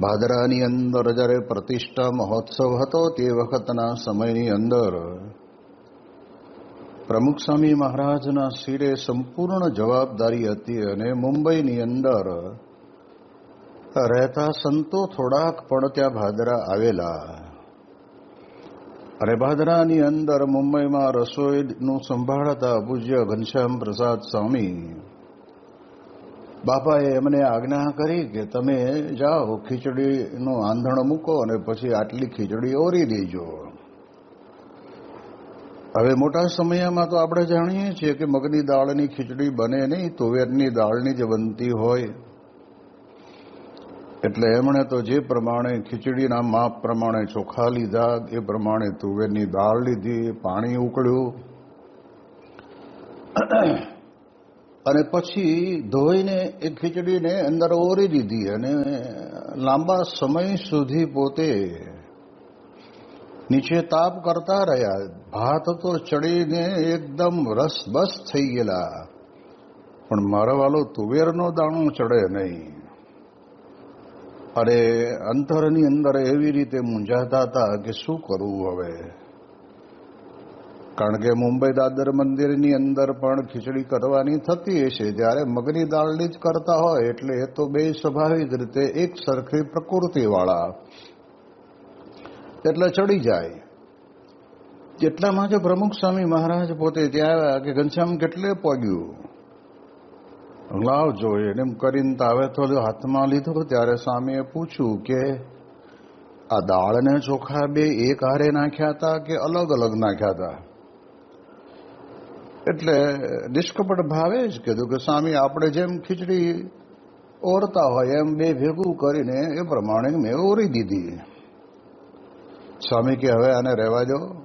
ભાદરાની અંદર જ્યારે પ્રતિષ્ઠા મહોત્સવ હતો તે વખતના સમયની અંદર પ્રમુખ સ્વામી મહારાજના શિરે સંપૂર્ણ જવાબદારી હતી અને મુંબઈની અંદર રહેતા સંતો થોડાક પણ ત્યાં ભાદરા આવેલા. અને ભાદરાની અંદર મુંબઈમાં રસોઈનું સંભાળતા પૂજ્ય ઘનશ્યામ પ્રસાદ સ્વામી બાપાએ એમને આજ્ઞા કરી કે તમે જાઓ, ખીચડીનું આંધણ મૂકો અને પછી આટલી ખીચડી ઓરી દેજો. હવે મોટા સમયમાં તો આપણે જાણીએ છીએ કે મગની દાળની ખીચડી બને નહીં, તુવેરની દાળની જે બનતી હોય. એટલે એમણે તો જે પ્રમાણે ખીચડીના માપ પ્રમાણે ચોખા લીધા, એ પ્રમાણે તુવેરની દાળ લીધી, પાણી ઉકળ્યું. અને પછી ધોઈને એ ખીચડીને અંદર ઓરી દીધી અને લાંબા સમય સુધી પોતે નીચે તાપ કરતા રહ્યા. ભાત તો ચડીને એકદમ રસબસ થઈ ગયેલા. પણ મારા વાલો તુવેરનો દાણો ચડે નહીં. અને અંતરની અંદર એવી રીતે મૂંઝાતા હતા કે શું કરવું હવે? કારણ કે મુંબઈ દાદર મંદિરની અંદર પણ ખીચડી કરવાની થતી હશે. જ્યારે મગની દાળની જ કરતા હોય, એટલે એ તો બે સ્વાભાવિક રીતે એક સરખી પ્રકૃતિવાળા. એટલે ચડી જાય. એટલામાં જો પ્રમુખ સ્વામી મહારાજ પોતે ત્યાં આવ્યા કે ઘનશ્યામ કેટલે પગ્યું? લાવ જોઈએ એમ કરીને તાવે તો હાથમાં લીધો ત્યારે સ્વામીએ પૂછ્યું કે, આ દાળ ને ચોખા બે એક હારે નાખ્યા હતા કે અલગ અલગ નાખ્યા હતા એટલે નિષ્કપટ ભાવે જ કીધું કે, સ્વામી, આપણે જેમ ખીચડી ઓરતા હોય, એમ બે ભેગું કરીને એ પ્રમાણે મેં ઓરી દીધી. સ્વામી કે, હવે આને રહેવા દો.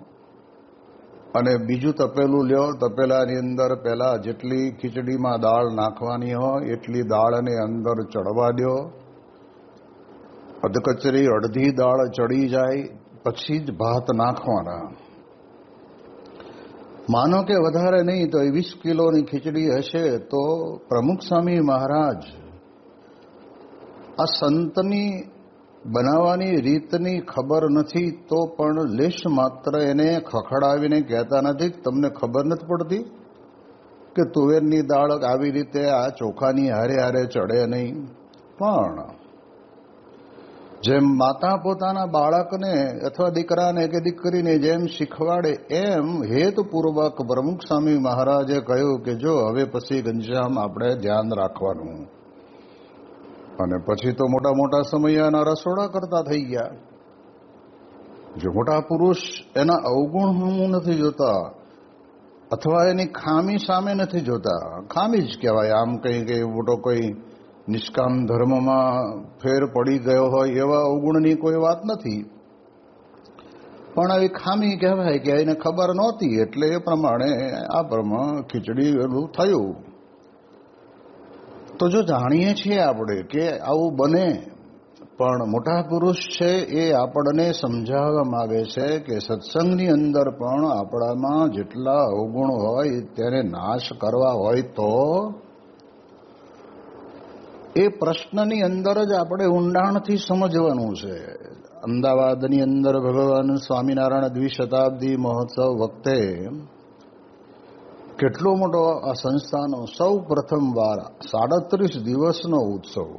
અને બીજું તપેલું લ્યો. તપેલાની અંદર પેલા જેટલી ખીચડીમાં દાળ નાખવાની હોય, એટલી દાળને અંદર ચડવા દો. અધકચરી અડધી દાળ ચડી જાય, પછી જ ભાત નાખવાના. માનો કે વધારે નહીં તો એ વીસ કિલોની ખીચડી હશે તો પ્રમુખ સ્વામી મહારાજ આ સંતની બનાવવાની રીતની ખબર નથી તો પણ લેશ માત્ર એને ખખડાવીને કહેતા નથી. તમને ખબર નથી પડતી કે તુવેરની દાળ આવી રીતે આ ચોખાની હારે હારે ચડે નહીં? પણ જેમ માતા પોતાના બાળકને અથવા દીકરાને કે દીકરીને જેમ શીખવાડે એમ હેતુપૂર્વક પ્રમુખ સ્વામી મહારાજે કહ્યું કે જો હવે પછી ગંજામ આપણે ધ્યાન રાખવાનું. અને પછી તો મોટા મોટા સમયના રસોડા કરતા થઈ ગયા. જો મોટા પુરુષ એના અવગુણ હું નથી જોતા, અથવા એની ખામી સામે નથી જોતા, ખામી જ કહેવાય. આમ કંઈ કઈ મોટો કોઈ નિષ્કામ ધર્મમાં ફેર પડી ગયો હોય એવા અવગુણની કોઈ વાત નથી. પણ આવી ખામી કહેવાય કે એને ખબર નહોતી એટલે એ પ્રમાણે આ પ્રમાણે ખીચડી એનું થયું. તો જો જાણીએ છીએ આપણે કે આવું બને, પણ મોટા પુરુષ છે એ આપણને સમજાવવા માંગે છે કે સત્સંગની અંદર પણ આપણામાં જેટલા અવગુણ હોય, તેને નાશ કરવા હોય તો એ પ્રશ્નની અંદર જ આપણે ઊંડાણથી સમજવાનું છે. અમદાવાદની અંદર ભગવાન સ્વામિનારાયણ દ્વિશતાબ્દી મહોત્સવ વખતે કેટલો મોટો આ સંસ્થાનો સૌ પ્રથમવાર સાડત્રીસ દિવસનો ઉત્સવ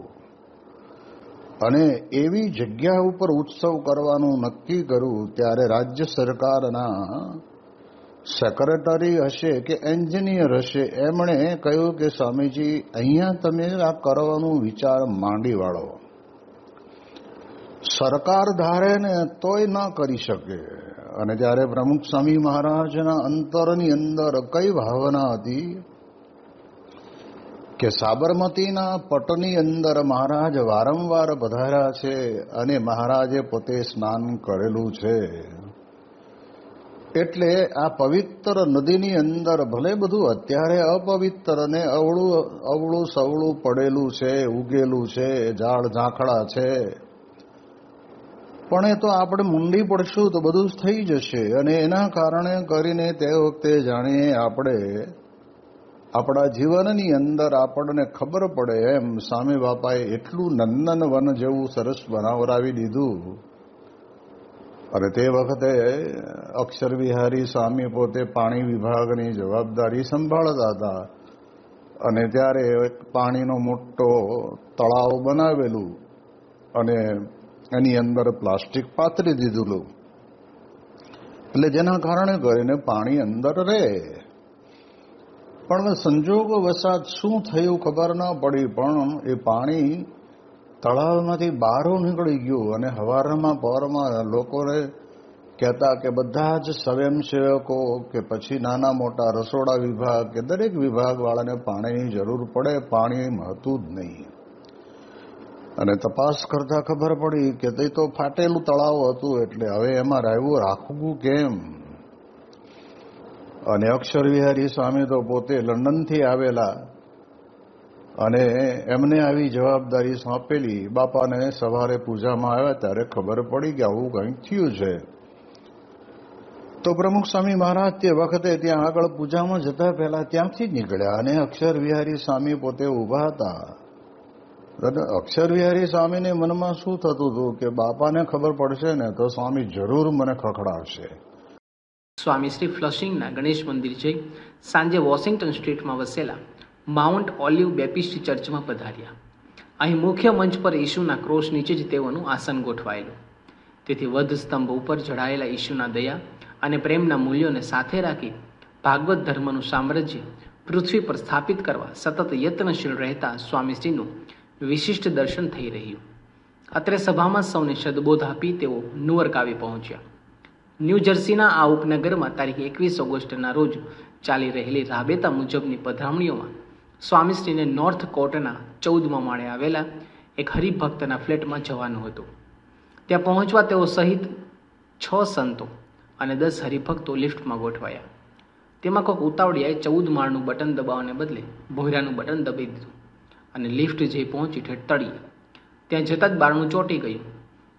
અને એવી જગ્યા ઉપર ઉત્સવ કરવાનું નક્કી કર્યું ત્યારે રાજ્ય સરકારના સેક્રેટરી હશે કે એન્જિનિયર હશે, એમણે કહ્યું કે સ્વામીજી, અહીંયા તમે આ કરવાનું વિચાર માંડી વાળો. સરકાર ધારે ને તોય ન કરી શકે. અને જ્યારે પ્રમુખ સ્વામી મહારાજના અંતરની અંદર કઈ ભાવના હતી કે સાબરમતીના પટની અંદર મહારાજ વારંવાર પધાર્યા છે અને મહારાજે પોતે સ્નાન કરેલું છે. એટલે આ પવિત્ર નદીની અંદર ભલે બધું અત્યારે અપવિત્ર ને અવળું અવળું સવળું પડેલું છે, ઉગેલું છે, ઝાડ ઝાંખડા છે. પણ એ તો આપણે મુંડી પડશું તો બધું જ થઈ જશે. અને એના કારણે કરીને તે વખતે જાણીએ આપણે, આપણા જીવનની અંદર આપણને ખબર પડે એમ, સ્વામી બાપાએ એટલું નંદન વન જેવું સરસ બનાવરાવી દીધું. અને તે વખતે અક્ષર વિહારી સ્વામી પોતે પાણી વિભાગની જવાબદારી સંભાળતા હતા. અને ત્યારે પાણીનો મોટો તળાવ બનાવેલું અને એની અંદર પ્લાસ્ટિક પાથરી દીધેલું. એટલે જેના કારણે કરીને પાણી અંદર રહે. પણ સંજોગો વસાત શું થયું ખબર ના પડી, પણ એ પાણી તળાવમાંથી બારો નીકળી ગયું અને હવારમાં પહોરમાં લોકોને કહેતા કે બધા જ સ્વયંસેવકો કે પછી નાના મોટા રસોડા વિભાગ કે દરેક વિભાગવાળાને પાણીની જરૂર પડે, પાણી હતું જ નહીં. અને તપાસ કરતા ખબર પડી કે તે તો ફાટેલું તળાવ હતું એટલે હવે એમાં રહેવું રાખવું કેમ? અને અક્ષર વિહારી સ્વામી તો પોતે લંડનથી આવેલા અને એમને આવી જવાબદારી સોંપેલી. બાપાને સવારે પૂજામાં આવ્યા ત્યારે ખબર પડી કે આવું કંઈક થયું છે. તો પ્રમુખ સ્વામી મહારાજ તે વખતે ત્યાં આગળ પૂજામાં જતા પહેલા ત્યાંથી જ નીકળ્યા અને અક્ષર વિહારી સ્વામી પોતે ઊભા હતા. અક્ષર વિહારી સ્વામીને મનમાં શું થતું હતું કે બાપાને ખબર પડશે ને તો સ્વામી જરૂર મને ખખડાવશે. સ્વામી શ્રી ફ્લશિંગના ગણેશ મંદિર છે સાંજે વોશિંગ્ટન સ્ટ્રીટમાં વસેલા. માઉન્ટ ઓલિવ બેપિસ્ટ ચર્ચમાં પધાર્યા. અહીં મુખ્ય મંચ પર ઈશુના ક્રોસ નીચે જ તેઓનું આસન ગોઠવાયેલું. તેથી વધ સ્તંભ ઉપર ચઢાયેલા ઈશુના દયા અને પ્રેમના મૂલ્યોને સાથે રાખી ભાગવત ધર્મનું સામ્રાજ્ય પૃથ્વી પર સ્થાપિત કરવા સતત યત્નશીલ રહેતા સ્વામીશ્રીનું વિશિષ્ટ દર્શન થઈ રહ્યું. અત્રે સભામાં સૌને સદબોધ આપી તેઓ નુવર્ક આવી પહોંચ્યા. ન્યૂ જર્સીના આ ઉપનગરમાં તારીખ એકવીસ ઓગસ્ટના રોજ ચાલી રહેલી રાબેતા મુજબની પધરામણીઓમાં સ્વામીશ્રીને નોર્થ કોર્ટના ચૌદમાં માળે આવેલા એક હરિભક્તના ફ્લેટમાં જવાનું હતું. ત્યાં પહોંચવા તેઓ સહિત છ સંતો અને દસ હરિભક્તો લિફ્ટમાં ગોઠવાયા. તેમાં કોઈક ઉતાવળિયાએ ચૌદ માળનું બટન દબાવવાને બદલે ભોયરાનું બટન દબાવી દીધું અને લિફ્ટ જઈ પહોંચી ઠેઠ તળી ત્યાં જતાં જ બારણું ચોંટી ગયું.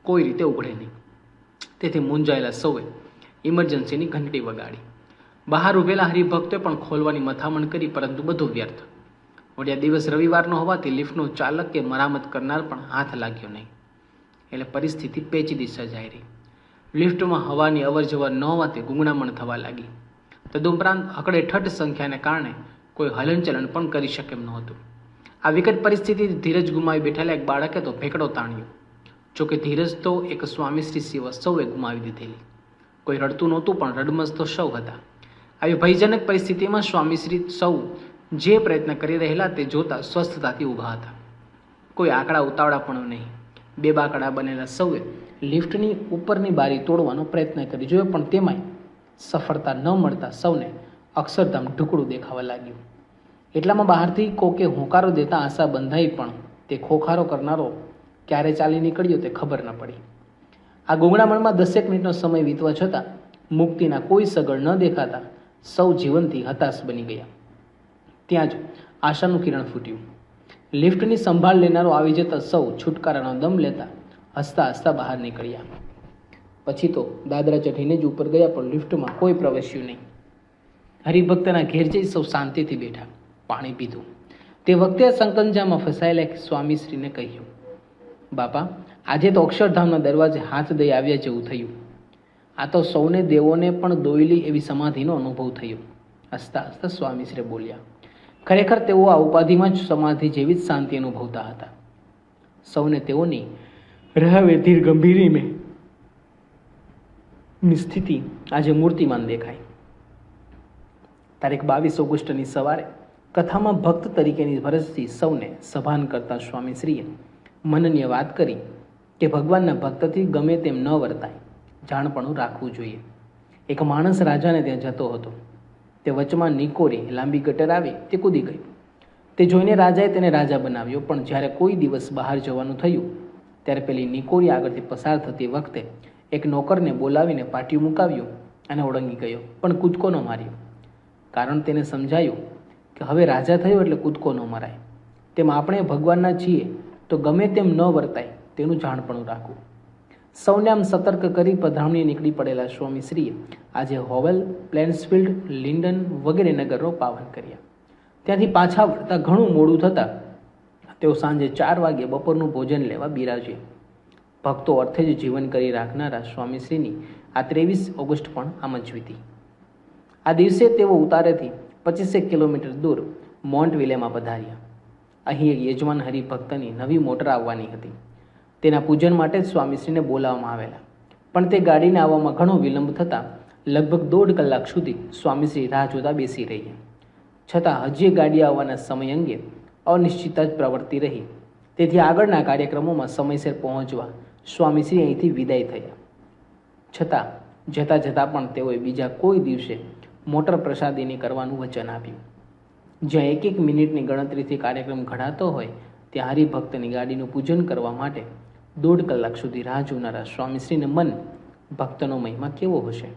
કોઈ રીતે ઉઘડે નહીં. તેથી મૂંઝાયેલા સૌએ ઇમરજન્સીની ઘંટડી વગાડી. બહાર ઉભેલા હરિભક્તોએ પણ ખોલવાની મથામણ કરી, પરંતુ બધું વ્યર્થ. વળ્યા દિવસ રવિવારનો હોવાથી લિફ્ટનો ચાલક કે મરામત કરનાર પણ હાથ લાગ્યો નહીં. એટલે પરિસ્થિતિ પેચીદી સર્જાઈ રહી. લિફ્ટમાં હવાની અવર જવર ન હોવાથી ગુંગણામણ થવા લાગી. તદુપરાંત હકડે ઠઠ સંખ્યાને કારણે કોઈ હલનચલન પણ કરી શકે એમ નહોતું. આ વિકટ પરિસ્થિતિ ધીરજ ગુમાવી બેઠેલા એક બાળકે તો ભેકડો તાણ્યો. જોકે ધીરજ તો એક સ્વામીશ્રી સિવાય સૌએ ગુમાવી દીધેલી. કોઈ રડતું નહોતું પણ રડમસ તો સૌ હતા. આવી ભયજનક પરિસ્થિતિમાં સ્વામીશ્રી સૌ જે પ્રયત્ન કરી રહેલા તે જોતા સ્વસ્થતાથી ઊભા હતા. કોઈ આંકડા ઉતાવળા પણ નહીં. બે બાકડા બનેલા સૌએ લિફ્ટની ઉપરની બારી તોડવાનો પ્રયત્ન કરી જોયો, પણ તેમાંય સફળતા ન મળતા સૌને અક્ષરધામ ઢુકડું દેખાવા લાગ્યું. એટલામાં બહારથી કોકે હોંકારો દેતા આશા બંધાઈ, પણ તે ખોખારો કરનારો ક્યારે ચાલી નીકળ્યો તે ખબર ન પડી. આ ગુંગળામણમાં દસેક મિનિટનો સમય વીતવા છતાં મુક્તિના કોઈ સગળ ન દેખાતા સૌ જીવનથી હતાશ બની ગયા. ત્યાં જ આશાનું કિરણ ફૂટ્યું. લિફ્ટની સંભાળ લેનારો આવી જતા સૌ છુટકારાનો દમ લેતા હસતા હસતા બહાર નીકળ્યા. પછી તો દાદરા ચઢીને જ ઉપર ગયા પણ લિફ્ટમાં કોઈ પ્રવેશ્યું નહીં. હરિભક્તના ઘેર જઈ સૌ શાંતિથી બેઠા, પાણી પીધું. તે વખતે સંકંજામાં ફસાયેલા એક સ્વામીશ્રીને કહ્યું, બાપા, આજે તો અક્ષરધામના દરવાજે હાથ દઈ આવ્યા જેવું થયું. આ તો સૌને દેવોને પણ દોયલી એવી સમાધિનો અનુભવ થયો. હસતા હસતા સ્વામીશ્રી બોલ્યા ખરેખર તેઓ આ ઉપાધિમાં જ સમાધિ જેવી જ શાંતિ અનુભવતા હતા. સૌને તેઓની રહવે ધીર ગંભીરી મેં સ્થિતિ આજે મૂર્તિમાન દેખાય. તારીખ બાવીસ ઓગસ્ટની સવારે કથામાં ભક્ત તરીકેની ફરજથી સૌને સભાન કરતા સ્વામીશ્રીએ મનનીય વાત કરી કે ભગવાનના ભક્તથી ગમે તેમ ન વર્તાય. જાણપણું રાખવું જોઈએ. એક માણસ રાજાને ત્યાં જતો હતો. તે વચમાં નિકોરી લાંબી ગટર આવી, તે કૂદી ગઈ તે જોઈને રાજાએ તેને રાજા બનાવ્યો, પણ જ્યારે કોઈ દિવસ બહાર જવાનું થયું, ત્યારે પેલી નિકોરી આગળથી પસાર થતી વખતે એક નોકરને બોલાવીને પાટિયું મુકાવ્યું અને ઓળંગી ગયો, પણ કૂદકો ન માર્યો. કારણ તેને સમજાયું કે હવે રાજા થયો એટલે કૂદકો ન મરાય. તેમ આપણે ભગવાનના છીએ, તો ગમે તેમ ન વર્તાય, તેનું જાણપણું રાખવું. સૌને આમ સતર્ક કરી પધરામણી નીકળી પડેલા સ્વામીશ્રીએ આજે હોવેલ, પ્લેન્સફિલ્ડ, લિન્ડન વગેરે નગરો પાવન કર્યા. ત્યાંથી પાછા વળતા ઘણું મોડું થતાં તેઓ સાંજે ચાર વાગે બપોરનું ભોજન લેવા બિરાજે. ભક્તો અર્થે જ જીવન કરી રાખનારા સ્વામીશ્રીની આ ત્રેવીસ ઓગસ્ટ પણ આમ જ વીતી આ દિવસે તેઓ ઉતારેથી પચીસેક કિલોમીટર દૂર મોન્ટ વિલેમાં પધાર્યા. અહીં એક યજમાન હરિભક્તની નવી મોટર આવવાની હતી. તેના પૂજન માટે જ સ્વામીશ્રીને બોલાવવામાં આવેલા. પણ તે ગાડીને આવવામાં ઘણો વિલંબ થતાં લગભગ દોઢ કલાક સુધી સ્વામીશ્રી રાહ જોતા બેસી રહ્યા. છતાં હજી ગાડી આવવાના સમય અંગે અનિશ્ચિતતા જ પ્રવર્તી રહી. તેથી આગળના કાર્યક્રમોમાં સમયસર પહોંચવા સ્વામીશ્રી અહીંથી વિદાય થયા. છતાં જતાં જતાં પણ તેઓએ બીજા કોઈ દિવસે મોટર પ્રસાદીની કરવાનું વચન આપ્યું. જ્યાં એક એક મિનિટની ગણતરીથી કાર્યક્રમ ઘડાતો હોય ત્યાં હરિભક્તની ગાડીનું પૂજન કરવા માટે દોઢ કલાક સુધી રાહ જોનારા સ્વામીશ્રીને મન ભક્તનો મહિમા કેવો હશે?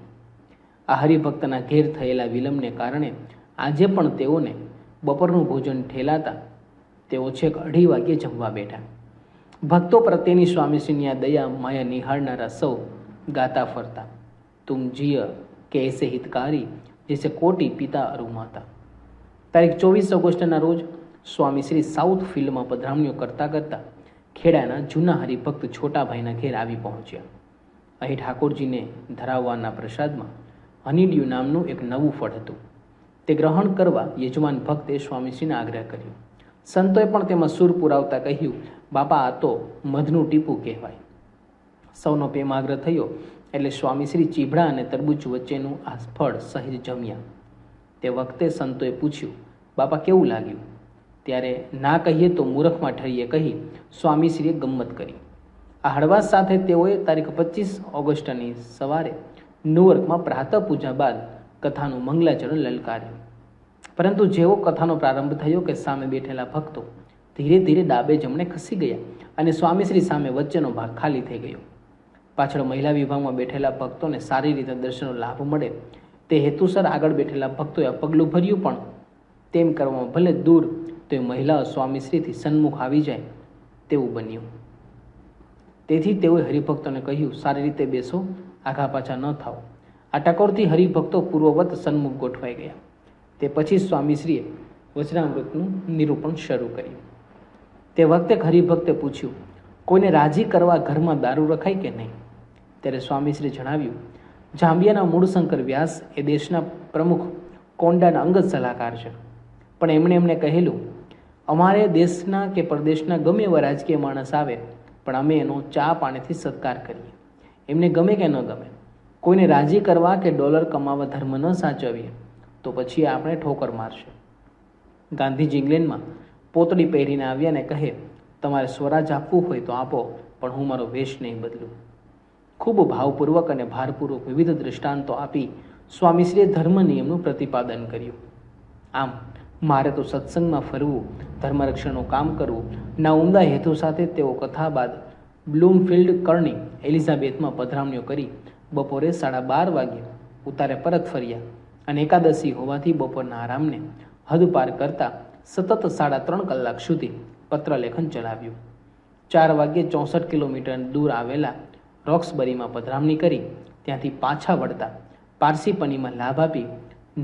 આ હરિભક્તના ઘેર થયેલા વિલંબને કારણે આજે પણ તેઓને બપોરનું ભોજન ઠેલાતા તેઓ છેક અઢી વાગ્યે જમવા બેઠા. ભક્તો પ્રત્યેની સ્વામીશ્રીની આ દયા માયા નિહાળનારા સૌ ગાતા ફરતા. તુમ જીય કે એસે હિતકારી જેસે કોટી પિતા અરુમાતા. તારીખ ચોવીસ ઓગસ્ટના રોજ સ્વામીશ્રી સાઉથ ફિલ્ડમાં પધરામણીઓ કરતા કરતા ખેડાના જૂના હરિભક્ત છોટાભાઈના ઘેર આવી પહોંચ્યા. અહીં ઠાકોરજીને ધરાવવાના પ્રસાદમાં હનીડ્યુ નામનું એક નવું ફળ હતું. તે ગ્રહણ કરવા યજમાન ભક્તે સ્વામીશ્રીને આગ્રહ કર્યો. સંતોએ પણ તેમાં સૂર પુરાવતા કહ્યું, બાપા, આ તો મધનું ટીપું કહેવાય. સૌનો પ્રેમાગ્રહ થયો, એટલે સ્વામીશ્રી ચીભડા અને તરબૂચ વચ્ચેનું આ ફળ સહેજ જમ્યા. તે વખતે સંતોએ પૂછ્યું, બાપા, કેવું લાગ્યું? ત્યારે ના કહીએ તો મૂર્ખમાં ઠરીએ કહી સ્વામીશ્રીએ ગમ્મત કરી. આ હળવાશ સાથે તેઓએ તારીખ પચીસ ઓગસ્ટની સવારે ન્યુયોર્કમાં પ્રાતઃ પૂજા બાદ કથાનું મંગલાચરણ લલકાર્યું. પરંતુ જેવો કથાનો પ્રારંભ થયો કે સામે બેઠેલા ભક્તો ધીરે ધીરે ડાબે જમણે ખસી ગયા અને સ્વામીશ્રી સામે વચ્ચેનો ભાગ ખાલી થઈ ગયો. પાછળ મહિલા વિભાગમાં બેઠેલા ભક્તોને સારી રીતે દર્શનનો લાભ મળે તે હેતુસર આગળ બેઠેલા ભક્તોએ પગલું ભર્યું પણ તેમ કરવામાં ભલે દૂર તો એ મહિલાઓ સ્વામીશ્રીથી સન્મુખ આવી જાય તેવું બન્યું. તેથી તેઓએ હરિભક્તોને કહ્યું, સારી રીતે બેસો, આઘા પાછા ન થાઓ. આ ટકોરથી હરિભક્તો પૂર્વવત સન્મુખ ગોઠવાઈ ગયા. તે પછી સ્વામીશ્રીએ વચનામૃતનું નિરૂપણ શરૂ કર્યું. તે વખતે હરિભક્તે પૂછ્યું, કોઈને રાજી કરવા ઘરમાં દારૂ રખાય કે નહીં? ત્યારે સ્વામીશ્રી જણાવ્યું, જાંબિયાના મૂળશંકર વ્યાસ એ દેશના પ્રમુખ કોંડાના અંગત સલાહકાર છે. પણ એમણે એમને કહેલું, અમારે દેશના કે પરદેશના ગમે એવા રાજકીય માણસ આવે, પણ અમે એનો ચા પાણીથી સત્કાર કરીએ. એમને ગમે કે ન ગમે, કોઈને રાજી કરવા કે ડોલર કમાવા ધર્મ ન સાચવીએ, તો પછી આપણે ઠોકર મારશે. ગાંધીજી ઇંગ્લેન્ડમાં પોતડી પહેરીને આવ્યા ને કહે, તમારે સ્વરાજ આપવું હોય તો આપો, પણ હું મારો વેશ નહીં બદલું. ખૂબ ભાવપૂર્વક અને ભારપૂર્વક વિવિધ દૃષ્ટાંતો આપી સ્વામીશ્રીએ ધર્મ નિયમનું પ્રતિપાદન કર્યું. આમ મારે તો સત્સંગમાં ફરવું, ધર્મરક્ષણનું કામ કરવું. ના ઉમદા હેતુ સાથે તેઓ કથા બાદ બ્લૂમફિલ્ડ કર્ણી એલિઝાબેથમાં પધરામણીઓ કરી. બપોરે સાડા બાર વાગે ઉતારે પરત ફર્યા અને એકાદશી હોવાથી બપોરના આરામને હદ પાર કરતા સતત સાડા ત્રણ કલાક સુધી પત્રલેખન ચલાવ્યું. ચાર વાગ્યે ચોસઠ કિલોમીટર દૂર આવેલા રોક્સબરીમાં પધરામણી કરી. ત્યાંથી પાછા વળતા પારસીપનીમાં લાભ આપી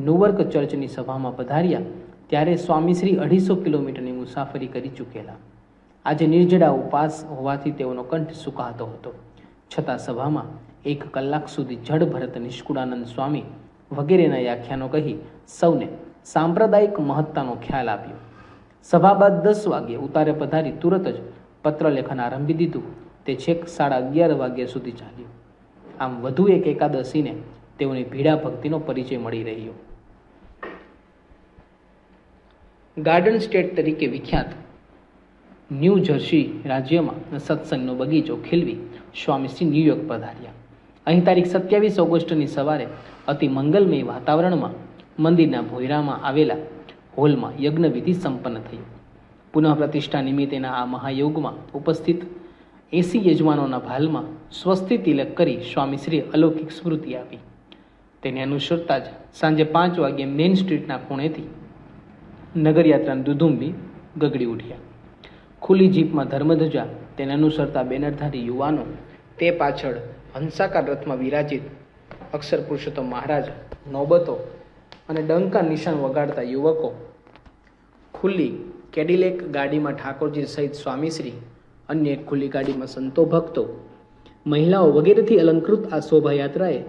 નુવર્ક ચર્ચની સભામાં પધાર્યા. ત્યારે સ્વામીશ્રી અઢીસો કિલોમીટરની મુસાફરી કરી ચૂકેલા. આજે નિર્જડા ઉપાસ હોવાથી તેઓનો કંઠ સુકાતો હતો. છતાં સભામાં એક કલાક સુધી જડ ભરત નિષ્કુળાનંદ સ્વામી વગેરેના વ્યાખ્યાનો કહી સૌને સાંપ્રદાયિક મહત્તાનો ખ્યાલ આપ્યો. સભા બાદ દસ વાગ્યે ઉતારે પધારી તુરત જ પત્રલેખન આરંભી દીધું. તે છેક સાડા અગિયાર વાગ્યા સુધી ચાલ્યું. આમ વધુ એક એકાદશીને તેઓની ભીડા ભક્તિનો પરિચય મળી રહ્યો. ગાર્ડન સ્ટેટ તરીકે વિખ્યાત ન્યૂ જર્સી રાજ્યમાં સત્સંગનો બગીચો ખીલવી સ્વામીશ્રી ન્યૂયોર્ક પધાર્યા. અહીં તારીખ સત્યાવીસ ઓગસ્ટની સવારે અતિ મંગલમય વાતાવરણમાં મંદિરના ભોયરામાં આવેલા હોલમાં યજ્ઞવિધિ સંપન્ન થયું. પુનઃ પ્રતિષ્ઠા નિમિત્તેના આ મહાયોગમાં ઉપસ્થિત એસી યજમાનોના ભાલમાં સ્વસ્તિ તિલક કરી સ્વામીશ્રીએ અલૌકિક સ્મૃતિ આપી. તેને અનુસરતા જ સાંજે પાંચ વાગ્યે મેઇન સ્ટ્રીટના ખૂણેથી નગરયાત્રાના દુધુંબી ગગડી ઉઠ્યા. ખુલ્લી જીપમાં ધર્મધજા તેને અનુસરતા બેનરધારી યુવાનો, તે પાછળ હંસાકાર રથમાં વિરાજિત અક્ષર પુરુષોત્તમ મહારાજ, નોબતો અને ડંકા નિશાન વગાડતા યુવકો. ખુલ્લી કેડિલેક ગાડીમાં ઠાકોરજી સહિત સ્વામીશ્રી અન્ય એક ખુલ્લી ગાડીમાં સંતો ભક્તો, મહિલાઓ વગેરેથી અલંકૃત આ શોભાયાત્રાએ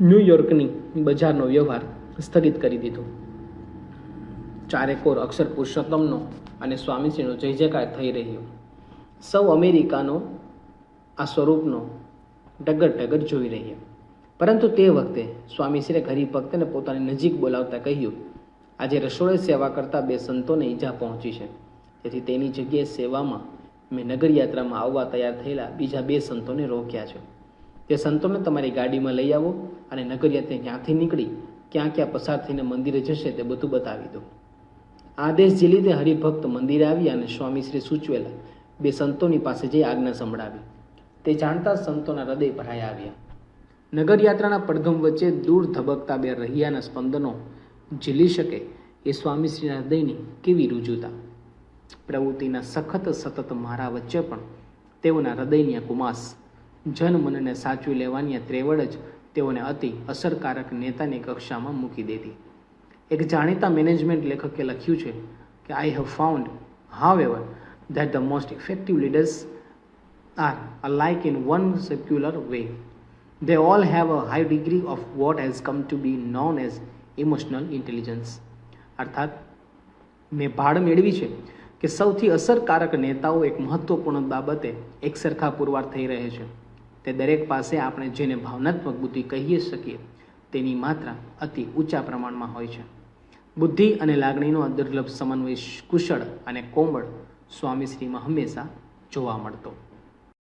ન્યૂયોર્કની બજારનો વ્યવહાર સ્થગિત કરી દીધો. ચારેકોર અક્ષર પુરુષોત્તમનો અને સ્વામીશ્રીનો જય જયકાર થઈ રહ્યો. સૌ અમેરિકાનો આ સ્વરૂપનો ડગર ડગર જોઈ રહ્યા. પરંતુ તે વખતે સ્વામીશ્રીએ હરિભક્તને પોતાની નજીક બોલાવતા કહ્યું, આજે રસોડે સેવા કરતા બે સંતોને ઈજા પહોંચી છે. તેથી તેની જગ્યાએ સેવામાં મેં નગરયાત્રામાં આવવા તૈયાર થયેલા બીજા બે સંતોને રોક્યા છે. તે સંતોને તમારી ગાડીમાં લઈ આવો અને નગરયાત્રા ક્યાંથી નીકળી ક્યાં ક્યાં પસાર થઈને મંદિરે જશે તે બધું બતાવી દો આદેશ જે લીધે હરિભક્ત મંદિરે આવ્યા અને સ્વામીશ્રી સૂચવેલા, બે સંતોની પાસે જઈ આજ્ઞા સંભળાવી. તે જાણતા સંતોના હૃદય ભરાયા આવ્યા. નગરયાત્રાના પડઘમ વચ્ચે દૂર ધબકતા બે રહિયાના સ્પંદનો ઝીલી શકે એ સ્વામીશ્રીના હૃદયની કેવી રુજુતા. પ્રવૃત્તિના સખત સતત મારા વચ્ચે પણ તેઓના હૃદયની કુમાસ જન મનને સાચવી લેવાની ત્રેવડ જ તેઓને અતિ અસરકારક નેતાની કક્ષામાં મૂકી દેતી એક જાણીતા મેનેજમેન્ટ લેખકે લખ્યું છે કે I have found however that the most effective leaders are alike in one circular way. They all have a high degree of what has come to be known as emotional intelligence. અર્થાત મેં ભાડ મેળવી છે કે સૌથી અસરકારક નેતાઓ એક મહત્વપૂર્ણ બાબતે એક સરખા પુરવાર થઈ રહે છે તે દરેક પાસે આપણે જેને ભાવનાત્મક બુદ્ધિ કહીએ શકીએ, તેની માત્રા અતિ ઊંચા પ્રમાણમાં હોય છે. બુદ્ધિ અને લાગણીનો દુર્લભ સમન્વય કુશળ અને કોમળ સ્વામીશ્રીમાં હંમેશા જોવા મળતો.